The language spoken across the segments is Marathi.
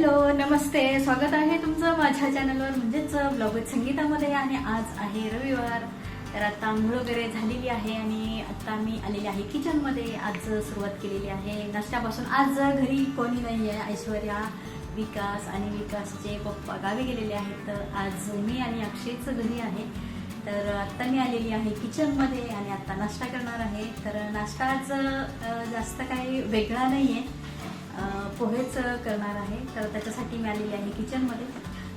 हॅलो नमस्ते. स्वागत आहे तुमचं माझ्या चॅनलवर म्हणजेच ब्लॉग संगीतामध्ये आणि आज आहे रविवार. तर आता आंघोळ वगैरे झालेली आहे आणि आता मी आलेली आहे किचनमध्ये आज सुरुवात केलेली आहे. नाश्त्यापासून आज घरी कोणी नाही आहे. ऐश्वर्या विकास आणि विकासचे पप्पा गावी गेलेले आहेत. तर आज मी आणि अक्षयच घरी आहे. तर आत्ता मी आलेली आहे किचनमध्ये आणि आत्ता नाश्ता करणार आहे. तर नाश्ता आज जास्त काही वेगळा नाही आहे पोहेच करणार आहे. तर त्याच्यासाठी मी आलेली आहे किचनमध्ये.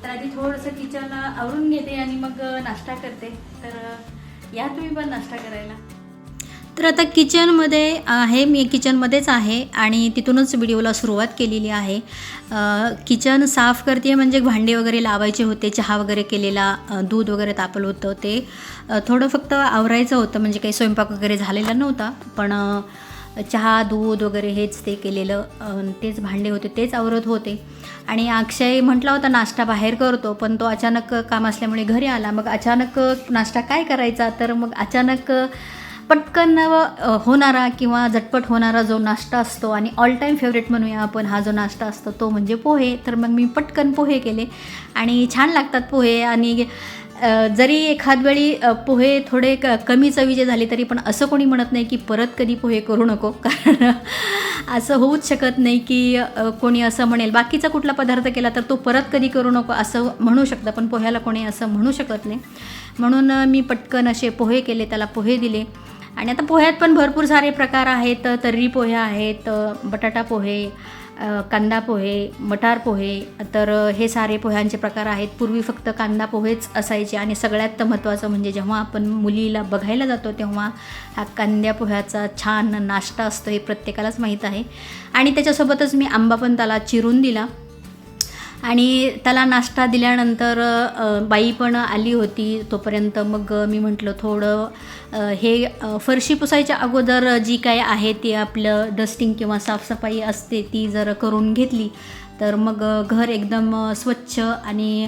तर आधी थोडंसं किचन आवरून घेते आणि मग नाश्ता करते. तर या तुम्ही पण नाश्ता करायला. तर आता किचनमध्ये आहे मी किचनमध्येच आहे आणि तिथूनच व्हिडिओला सुरुवात केलेली आहे. किचन साफ करते म्हणजे भांडे वगैरे लावायचे होते चहा वगैरे केलेला दूध वगैरे तापलं होतं ते. थोडं फक्त आवरायचं होतं म्हणजे काही स्वयंपाक वगैरे झालेला नव्हता. पण चहा दूध वगैरे हेच ते केलेलं तेच भांडे होते तेच आवरत होते. आणि अक्षय म्हटला होता नाश्ता बाहेर करतो पण तो अचानक काम असल्यामुळे घरी आला. मग अचानक नाश्ता काय करायचा? तर मग अचानक पटकन होणारा किंवा झटपट होणारा जो नाश्ता असतो आणि ऑल टाईम फेवरेट म्हणूया आपण हा जो नाश्ता असतो तो म्हणजे पोहे. तर मग मी पटकन पोहे केले. आणि छान लागतात पोहे. आणि जरी एखाद वेळी पोहे थोडे क कमी चवीचे झाले तरी पण असं कोणी म्हणत नाही की परत कधी पोहे करू नको. कारण असं होऊच शकत नाही की कोणी असं म्हणेल बाकीचा कुठला पदार्थ केला तर तो परत कधी करू नको असं म्हणू शकतं. पण पोह्याला कोणी असं म्हणू शकत नाही. म्हणून मी पटकन असे पोहे केले त्याला पोहे दिले. आणि आता पोह्यात पण भरपूर सारे प्रकार आहेत. तर्री पोहे आहेत बटाटा पोहे कांदा पोहे मटार पोहे तर हे सारे पोह्यांचे प्रकार आहेत. पूर्वी फक्त कांदा पोहेच असायचे आणि सगळ्यात महत्त्वाचं म्हणजे जेव्हा आपण मुलीला बघायला जातो तेव्हा हा कांद्या पोह्याचा छान नाश्ता असतो हे प्रत्येकालाच माहीत आहे. आणि त्याच्यासोबतच मी आंबा पण त्याला चिरून दिला. आणि त्याला नाश्ता दिल्यानंतर बाई पण आली होती तोपर्यंत. मग मी म्हटलं थोडं हे फरशी पुसायच्या अगोदर जी काय आहे ती आपलं डस्टिंग किंवा साफसफाई असते ती जर करून घेतली तर मग घर एकदम स्वच्छ आणि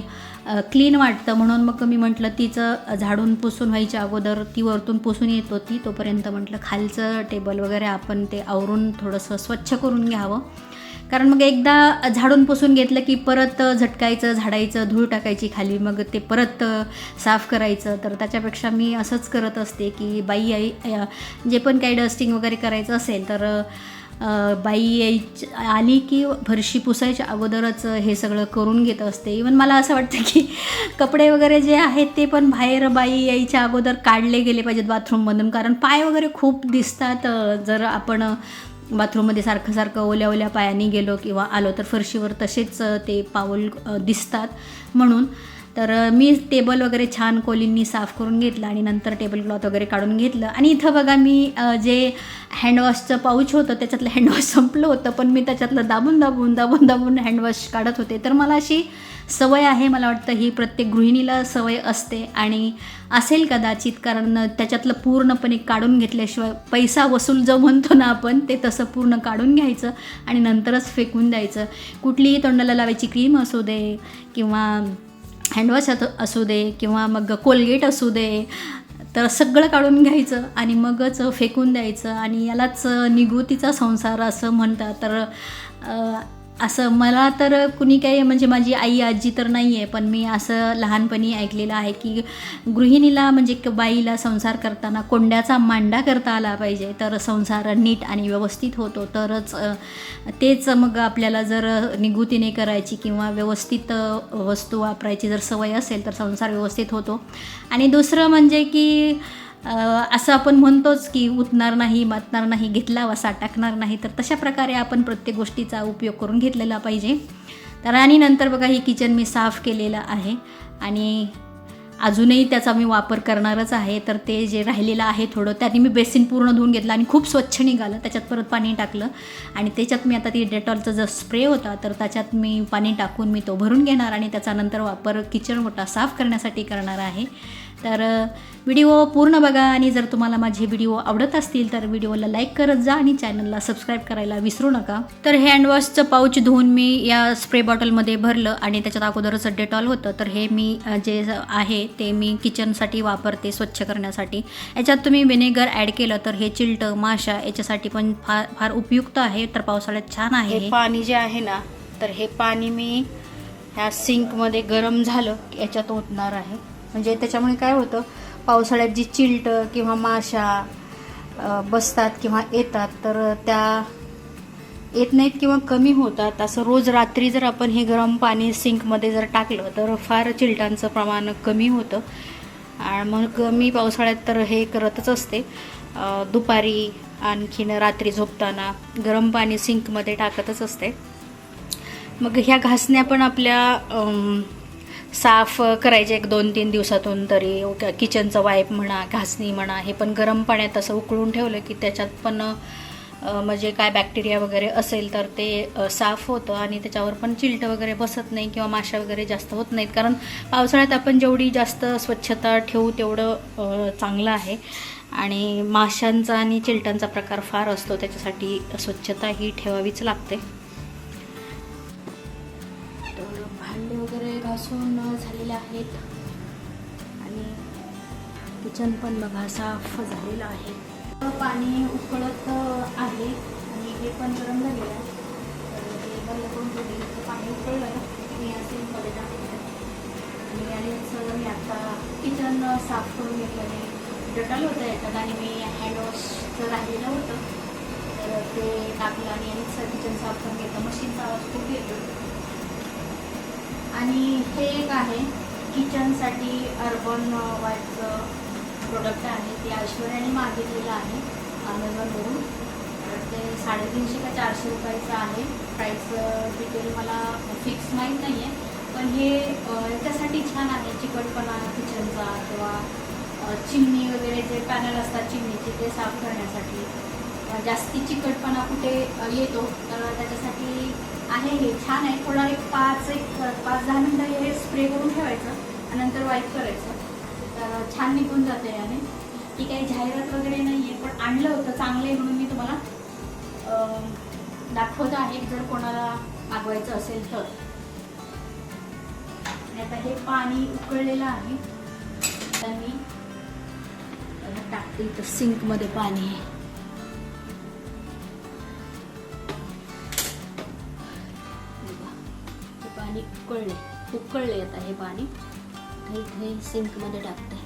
क्लीन वाटतं. म्हणून मग मी म्हटलं तिचं झाडून पुसून व्हायच्या अगोदर ती वरतून पुसून येत होती तोपर्यंत म्हटलं खालचं टेबल वगैरे आपण ते आवरून थोडंसं स्वच्छ करून घ्यावं. कारण मग एकदा झाडून पुसून घेतलं की परत झटकायचं झाडायचं धूळ टाकायची खाली मग ते परत साफ करायचं. तर त्याच्यापेक्षा मी असंच करत असते की बाई आई जे पण काही डस्टिंग वगैरे करायचं असेल तर बाई यायची आली की फरशी पुसायच्या अगोदरच हे सगळं करून घेत असते. इवन मला असं वाटतं की कपडे वगैरे जे आहेत ते पण बाहेर बाई यायच्या अगोदर काढले गेले पाहिजेत बाथरूममधून कारण पाय वगैरे खूप दिसतात जर आपण बाथरूममध्ये सारखं सारखं ओल्या ओल्या पायाने गेलो किंवा आलो तर फरशीवर तसेच ते पाऊल दिसतात. म्हणून तर मी टेबल वगैरे छान कोलींनी साफ करून घेतलं आणि नंतर टेबल क्लॉथ वगैरे काढून घेतलं. आणि इथं बघा मी जे हँडवॉशचं पाऊच होतं त्याच्यातलं हँडवॉश संपलं होतं पण मी त्याच्यातलं दाबून दाबून दाबून दाबून हँडवॉश काढत होते. तर मला अशी सवय आहे मला वाटतं ही प्रत्येक गृहिणीला सवय असते. आणि असेल कदाचित कारण त्याच्यातलं पूर्णपणे काढून घेतल्याशिवाय पैसा वसूल जो म्हणतो ना आपण ते तसं पूर्ण काढून घ्यायचं आणि नंतरच फेकून द्यायचं. कुठलीही तोंडाला लावायची क्रीम असू दे किंवा हँडवॉश असू दे किंवा मग कोलगेट असू दे तर सगळं काढून घ्यायचं आणि मगच फेकून द्यायचं. आणि यालाच निगुतीचा संसार असं म्हणतात. तर असं मला तर कुणी काही म्हणजे माझी आई आजी तर नाही आहे पण मी असं लहानपणी ऐकलेलं आहे की गृहिणीला म्हणजे क- बाईला संसार करताना कोंड्याचा मांडा करता आला पाहिजे. तर संसार नीट आणि व्यवस्थित होतो. तरच तेच मग आपल्याला जर निगुतीने करायची किंवा व्यवस्थित वस्तू वापरायची जर सवय असेल तर संसार व्यवस्थित होतो. आणि दुसरं म्हणजे की असं आपण म्हणतोच की उतणार नाही मातणार नाही घेतला वसा टाकणार नाही तर तशा प्रकारे आपण प्रत्येक गोष्टीचा उपयोग करून घेतलेला पाहिजे. तर आणि नंतर बघा ही किचन मी साफ केलेलं आहे आणि अजूनही त्याचा मी वापर करणारच आहे. तर ते जे राहिलेलं आहे थोडं त्याने मी बेसिन पूर्ण धुवून घेतलं आणि खूप स्वच्छ निघालं. त्याच्यात परत पाणी टाकलं आणि त्याच्यात मी आता ती डेटॉलचा जो स्प्रे होता तर त्याच्यात मी पाणी टाकून मी तो भरून घेणार आणि त्याचा नंतर वापर किचन ओटा साफ करण्यासाठी करणार आहे. तर व्हिडिओ पूर्ण बघा आणि जर तुम्हाला माझे व्हिडिओ आवडत असतील तर व्हिडिओला लाईक करत जा आणि चॅनलला सबस्क्राईब करायला विसरू नका. तर हँडवॉशचं पाऊच धुवून मी या स्प्रे बॉटलमध्ये भरलं आणि त्याच्यात अगोदरच डेटॉल होतं. तर हे मी जे आहे ते मी किचनसाठी वापरते स्वच्छ करण्यासाठी. याच्यात तुम्ही विनेगर ॲड केलं तर हे चिलटं माशा याच्यासाठी पण फार फार उपयुक्त आहे. तर पावसाळ्यात छान आहे. पाणी जे आहे ना तर हे पाणी मी ह्या सिंकमध्ये गरम झालं याच्यात ओतणार आहे. म्हणजे त्याच्यामुळे काय होतं पावसाळ्यात जी चिलटं किंवा माशा बसतात किंवा येतात तर त्या येत नाहीत किंवा कमी होतात. असं रोज रात्री जर आपण हे गरम पाणी सिंकमध्ये जर टाकलं तर फार चिलटांचं प्रमाण कमी होतं. आणि मग मी पावसाळ्यात तर हे करतच असते. दुपारी आणखीन रात्री झोपताना गरम पाणी सिंकमध्ये टाकतच असते. मग ह्या घासण्या पण आपल्या साफ करायचे एक दोन तीन दिवसातून तरी किचनचं वाईप म्हणा घासणी म्हणा हे पण गरम पाण्यात असं उकळून ठेवलं की त्याच्यात पण म्हणजे काय बॅक्टेरिया वगैरे असेल तर ते साफ होतं आणि त्याच्यावर पण चिलट वगैरे बसत नाही किंवा माशा वगैरे जास्त होत नाहीत. कारण पावसाळ्यात आपण जेवढी जास्त स्वच्छता ठेवू तेवढं चांगलं आहे. आणि माशांचा आणि चिलटांचा प्रकार फार असतो त्याच्यासाठी स्वच्छता ही ठेवावीच लागते. वगैरे घासून झालेले आहेत. आणि किचन पण बघा साफ झालेलं आहे. पाणी उकळत आहे आणि हे पण गरम झालेलं आहे. तर ते बंद करून तर पाणी उकळलं आहे. मी असे मध्ये. टाकले आणि यानेच मी आता किचन साफ करून घेतलं डटल होतं याच्यात आणि मी हँडवॉशचं राहिलेलं होतं. तर ते टाकलं आणि सर किचन साफ करून घेतलं. मशीनचा आवाज खूप येतो आणि हे एक आहे किचनसाठी अर्बन वाईटचं प्रोडक्ट आहे. ते ऐश्वर्याने मागितलेलं आहे अमेझॉनवरून तर ते साडेतीनशे का चारशे रुपयाचं आहे. प्राईस डिटेल मला फिक्स माहीत नाही आहे पण हे याच्यासाठी छान आहे चिकटपणा किचनचा किंवा चिमणी वगैरे जे पॅनल असतात चिमणीचे ते साफ करण्यासाठी. जास्ती चिकटपणा कुठे येतो तर त्याच्यासाठी आहे हे छान आहे. थोडा एक पाच एक पाच दहा मिनटं हे स्प्रे करून ठेवायचं आणि नंतर वाईप करायचं. तर छान निघून जाते याने. की काही जाहिरात वगैरे नाही आहे पण आणलं होतं चांगलं आहे म्हणून मी तुम्हाला दाखवत आहे. जर कोणाला मागवायचं असेल तर. आणि आता हे पाणी उकळलेलं आहे. तर मी टाकते इथं सिंकमध्ये पाणी. आहे हे पाणी उकळले. उकळले आता हे पाणी. आता इथे सिंकमध्ये टाकते.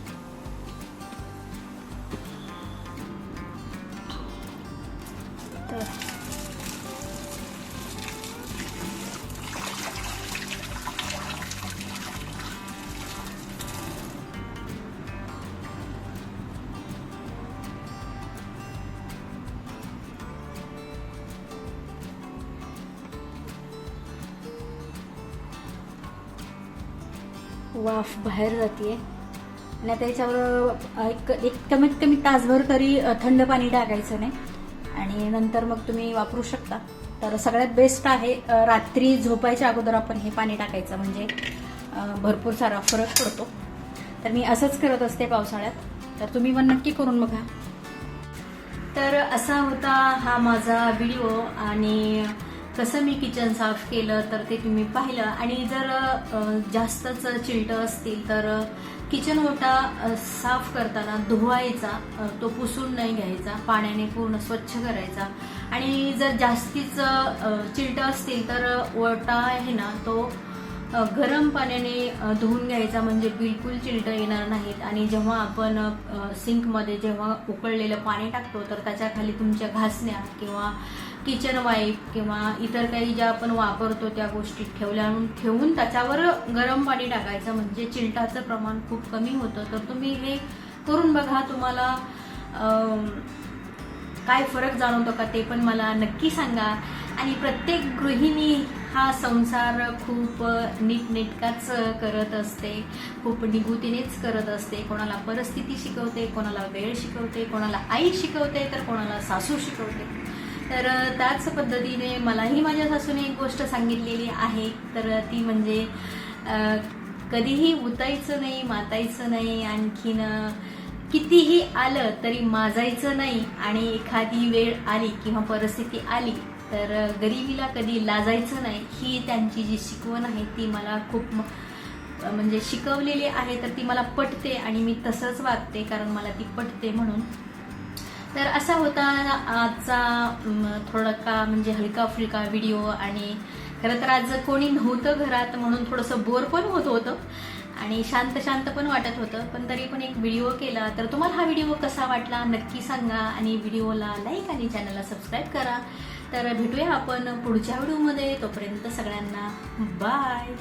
वाफ बाहेर जाते आणि त्याच्यावर एक एक कमीत कमी तासभर तरी थंड पाणी टाकायचं नाही. आणि नंतर मग तुम्ही वापरू शकता. तर सगळ्यात बेस्ट आहे रात्री झोपायच्या अगोदर आपण हे पाणी टाकायचं. म्हणजे भरपूर सारा फरक पडतो. तर मी असंच करत असते पावसाळ्यात. तर तुम्ही पण नक्की करून बघा. तर असा होता हा माझा व्हिडिओ आणि कसं मी किचन साफ केलं तर ते तुम्ही पाहिलं. आणि जर जास्तच चिलटं असतील तर किचन ओटा साफ करताना धुवायचा तो पुसून नाही घ्यायचा. पाण्याने पूर्ण स्वच्छ करायचा. आणि जर जास्तीच चिलटं असतील तर ओटा आहे ना तो गरम पाण्याने धुवून घ्यायचा. म्हणजे बिलकुल चिलटं येणार नाहीत. आणि जेव्हा आपण सिंकमध्ये जेव्हा उकळलेलं पाणी टाकतो तर त्याच्याखाली तुमच्या घासण्या किंवा किचन वाईप किंवा इतर काही ज्या आपण वापरतो त्या गोष्टी ठेवल्या ठेवून त्याच्यावर गरम पाणी टाकायचं म्हणजे चिलटाचं प्रमाण खूप कमी होतं. तर तुम्ही हे करून बघा तुम्हाला काय फरक जाणवतो का ते पण मला नक्की सांगा. आणि प्रत्येक गृहिणी हा संसार खूप नीटनेटकाच करत असते खूप निगुतीनेच करत असते. कोणाला परिस्थिती शिकवते कोणाला वेळ शिकवते कोणाला आई शिकवते तर कोणाला सासू शिकवते. तर त्याच पद्धतीने मलाही माझ्या सासूने एक गोष्ट सांगितलेली आहे. तर ती म्हणजे कधीही उतायचं नाही मातायचं नाही आणखीन कितीही आलं तरी माजायचं नाही आणि एखादी वेळ आली किंवा परिस्थिती आली तर गरिबीला कधी लाजायचं नाही ही त्यांची जी शिकवण आहे ती मला खूप म्हणजे शिकवलेली आहे. तर ती मला पटते आणि मी तसंच वागते कारण मला ती पटते म्हणून. तर असा होता आजचा थोडका का म्हणजे हलका फुलका व्हिडिओ आणि खरं तर आज कोणी नव्हतं घरात म्हणून थोडंसं बोर पण होत होतं आणि शांत शांत पण वाटत होतं. पण तरी पण एक व्हिडिओ केला. तर तुम्हाला हा व्हिडिओ कसा वाटला नक्की सांगा आणि व्हिडिओला लाईक आणि चॅनलला सबस्क्राईब करा. तर भेटूया आपण पुढच्या व्हिडिओमध्ये तोपर्यंत सगळ्यांना बाय